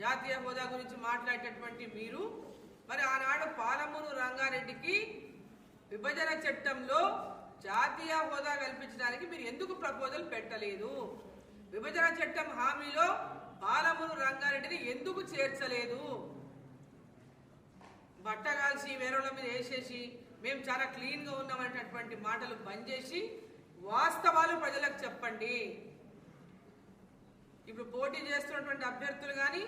జాతీయ హోదా గురించి మాట్లాడేటటువంటి మీరు మరి ఆనాడు పాలమూరు రంగారెడ్డికి విభజన చట్టంలో జాతీయ హోదా కల్పించడానికి మీరు ఎందుకు ప్రపోజల్ పెట్టలేదు? విభజన చట్టం హామీలో పాలమూరు రంగారెడ్డిని ఎందుకు చేర్చలేదు? బట్ట కాల్సి వేరే మీద వేసేసి మేము చాలా క్లీన్గా ఉన్నామనేటటువంటి మాటలు పనిచేసి వాస్తవాలు ప్రజలకు చెప్పండి. ఇప్పుడు పోటీ చేస్తున్నటువంటి అభ్యర్థులు కానీ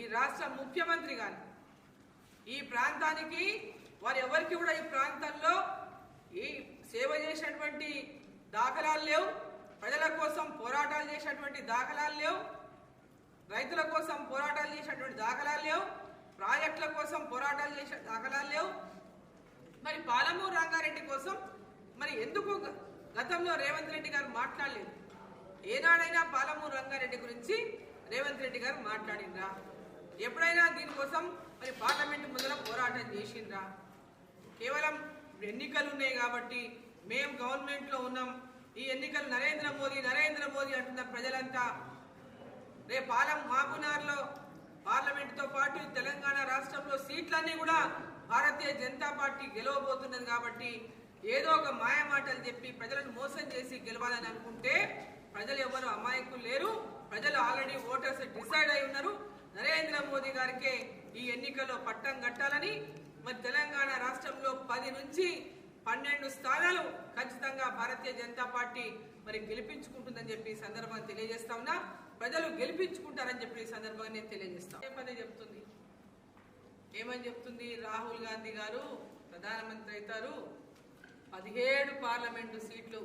ఈ రాష్ట్ర ముఖ్యమంత్రి కానీ ఈ ప్రాంతానికి వారు ఎవరికి కూడా ఈ ప్రాంతంలో ఈ సేవ చేసినటువంటి దాఖలాలు లేవు. ప్రజల కోసం పోరాటాలు చేసినటువంటి దాఖలాలు లేవు. రైతుల కోసం పోరాటాలు చేసినటువంటి దాఖలాలు లేవు. ప్రాజెక్టుల కోసం పోరాటాలు చేసే దాఖలాలు లేవు. మరి పాలమూరు రంగారెడ్డి కోసం మరి ఎందుకు గతంలో రేవంత్ రెడ్డి గారు మాట్లాడలేదు? ఏనాడైనా పాలమూరు రంగారెడ్డి గురించి రేవంత్ రెడ్డి గారు మాట్లాడిండ్రా? ఎప్పుడైనా దీనికోసం మరి పార్లమెంట్ ముందర పోరాటం చేసిండ్రా? కేవలం ఎన్నికలు ఉన్నాయి కాబట్టి మేము గవర్నమెంట్లో ఉన్నాం. ఈ ఎన్నికలు నరేంద్ర మోదీ నరేంద్ర మోదీ అంటున్న ప్రజలంతా రేపు పాలం మహబూనార్లో పార్లమెంటుతో పాటు తెలంగాణ రాష్ట్రంలో సీట్లన్నీ కూడా భారతీయ జనతా పార్టీ గెలవబోతున్నది కాబట్టి ఏదో ఒక మాయమాటలు చెప్పి ప్రజలను మోసం చేసి గెలవాలని అనుకుంటే ప్రజలు ఎవరు అమాయకులు లేరు. ప్రజలు ఆల్రెడీ ఓటర్స్ డిసైడ్ అయి ఉన్నారు. నరేంద్ర మోదీ గారికే ఈ ఎన్నికల్లో పట్టం కట్టాలని మరి తెలంగాణ రాష్ట్రంలో పది నుంచి పన్నెండు స్థానాలు ఖచ్చితంగా భారతీయ జనతా పార్టీ మరి గెలిపించుకుంటుందని చెప్పి ఈ సందర్భంగా తెలియజేస్తా ఉన్నా. ప్రజలు గెలిపించుకుంటారని చెప్పి ఈ సందర్భంగా నేను తెలియజేస్తా. ఏమని చెప్తుంది? ఏమని చెప్తుంది రాహుల్ గాంధీ గారు? ప్రధానమంత్రి అవుతారు. పదిహేడు పార్లమెంటు సీట్లు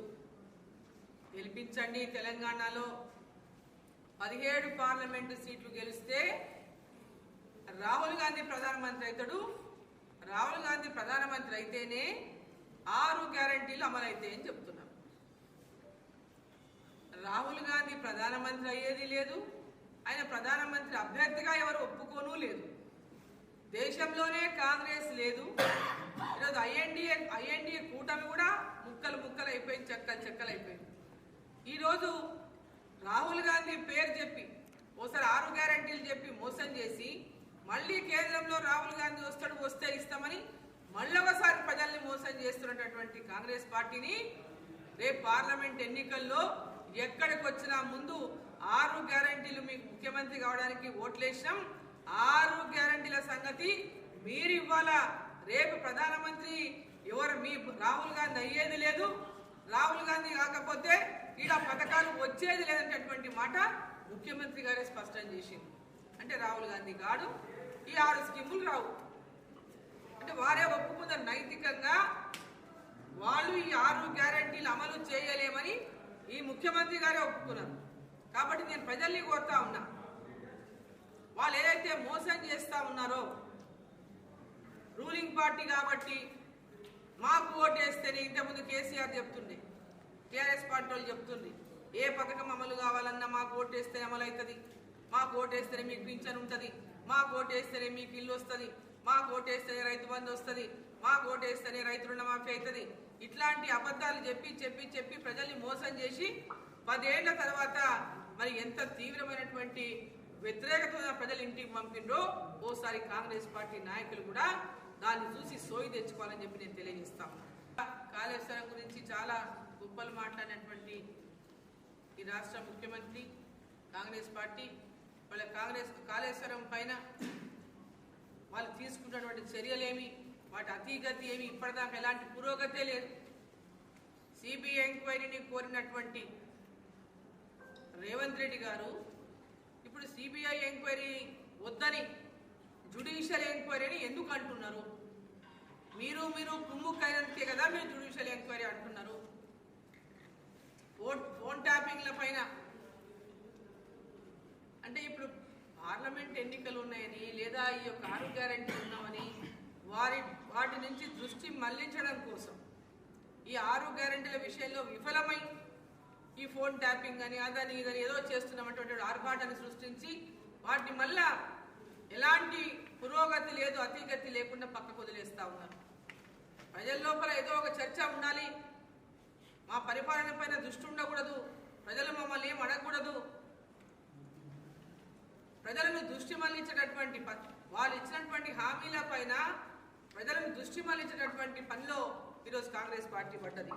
గెలిపించండి తెలంగాణలో. పదిహేడు పార్లమెంటు సీట్లు గెలిస్తే రాహుల్ గాంధీ ప్రధానమంత్రి అవుతాడు రాహుల్ గాంధీ ప్రధానమంత్రి అయితేనే ఆరు గ్యారంటీలు అని చెప్తున్నాం. రాహుల్ గాంధీ ప్రధానమంత్రి అయ్యేది లేదు. ఆయన ప్రధానమంత్రి అభ్యర్థిగా ఎవరు ఒప్పుకోను లేదు. దేశంలోనే కాంగ్రెస్ లేదు. ఈరోజు ఐఎన్డిఏ ఐఎన్డిఏ కూటమి కూడా ముక్కలు ముక్కలు ఈరోజు రాహుల్ గాంధీ పేరు చెప్పి ఓసారి ఆరు గ్యారంటీలు చెప్పి మోసం చేసి మళ్ళీ కేంద్రంలో రాహుల్ గాంధీ వస్తాడు వస్తే ఇస్తామని మళ్ళీ ఒకసారి ప్రజల్ని మోసం చేస్తున్నటువంటి కాంగ్రెస్ పార్టీని రేపు పార్లమెంట్ ఎన్నికల్లో ఎక్కడికి వచ్చినా ముందు ఆరు గ్యారంటీలు మీకు ముఖ్యమంత్రి కావడానికి ఓట్లేసినాం. ఆరు గ్యారంటీల సంగతి మీరు ఇవ్వాలా? రేపు ప్రధానమంత్రి ఎవరు? మీ రాహుల్ గాంధీ అయ్యేది లేదు. రాహుల్ గాంధీ కాకపోతే ఈడ పథకాలు వచ్చేది లేదనేటటువంటి మాట ముఖ్యమంత్రి గారే స్పష్టం చేసింది. అంటే రాహుల్ గాంధీ కాడు ఈ ఆరు స్కీములు రావు. అంటే వారే ఒప్పుకున్నారు నైతికంగా వాళ్ళు ఈ ఆరు గ్యారంటీలు అమలు చేయలేమని ఈ ముఖ్యమంత్రి గారే ఒప్పుకున్నారు. కాబట్టి నేను ప్రజల్ని కోరుతా ఉన్నా వాళ్ళు ఏదైతే మోసం చేస్తా ఉన్నారో రూలింగ్ పార్టీ కాబట్టి మాకు ఓటేస్తేనే ఇంతకుముందు కేసీఆర్ చెప్తుండే టీఆర్ఎస్ పార్టీ వాళ్ళు చెప్తుంది ఏ పథకం అమలు కావాలన్నా మాకు ఓటేస్తే అమలు అవుతుంది మాకు ఓటేస్తేనే మీకు పింఛన్ ఉంటుంది మాకు ఓటేస్తేనే మీకు ఇల్లు వస్తుంది మాకు ఓటేస్తేనే రైతు బంధు వస్తుంది మాకు ఓటేస్తేనే రైతు రుణమాఫీ అవుతుంది. ఇట్లాంటి అబద్ధాలు చెప్పి చెప్పి చెప్పి ప్రజల్ని మోసం చేసి పదేళ్ళ తర్వాత మరి ఎంత తీవ్రమైనటువంటి వ్యతిరేకత ప్రజలు ఇంటికి పంపిండ్రో ఓసారి కాంగ్రెస్ పార్టీ నాయకులు కూడా దాన్ని చూసి సోయి తెచ్చుకోవాలని చెప్పి నేను తెలియజేస్తాను కాళేశ్వరం గురించి చాలా గొప్పలు మాట్లాడినటువంటి ఈ రాష్ట్ర ముఖ్యమంత్రి కాంగ్రెస్ పార్టీ వాళ్ళ కాంగ్రెస్ కాళేశ్వరం పైన వాళ్ళు తీసుకున్నటువంటి చర్యలేమి వాటి అతీగతి ఏమి ఇప్పటిదాకా ఎలాంటి పురోగతే లేదు. సిబిఐ ఎంక్వైరీని కోరినటువంటి రేవంత్ రెడ్డి గారు ఇప్పుడు సిబిఐ ఎంక్వైరీ వద్దని జుడిషియల్ ఎంక్వైరీని ఎందుకు అంటున్నారు? మీరు మీరు కుమ్ముక్కైనంతే కదా మీరు జుడిషియల్ ఎంక్వైరీ అంటున్నారు. ఫోన్ ఫోన్ ట్యాపింగ్ల పైన. అంటే ఇప్పుడు పార్లమెంట్ ఎన్నికలు ఉన్నాయని లేదా ఈ యొక్క ఆరు గ్యారెంటీ ఉన్నామని వారి వాటి నుంచి దృష్టి మళ్ళించడం కోసం ఈ ఆరు గ్యారెంటీల విషయంలో విఫలమై ఈ ఫోన్ ట్యాపింగ్ అని అదని ఇదని ఏదో చేస్తున్నామటువంటి ఆర్భాటాన్ని సృష్టించి వాటిని మళ్ళా ఎలాంటి పురోగతి లేదు అతిగతి లేకుండా పక్కకు వదిలేస్తా ఉన్నారు. ప్రజల లోపల ఏదో ఒక చర్చ ఉండాలి మా పరిపాలన పైన దృష్టి ఉండకూడదు. ప్రజలు మమ్మల్ని ఏం అడగకూడదు. ప్రజలను దృష్టి మళ్ళించేటటువంటి వారు వాళ్ళు ఇచ్చినటువంటి హామీల పైన ప్రజలను దృష్టి మళ్ళించినటువంటి పనిలో ఈరోజు కాంగ్రెస్ పార్టీ పడ్డది.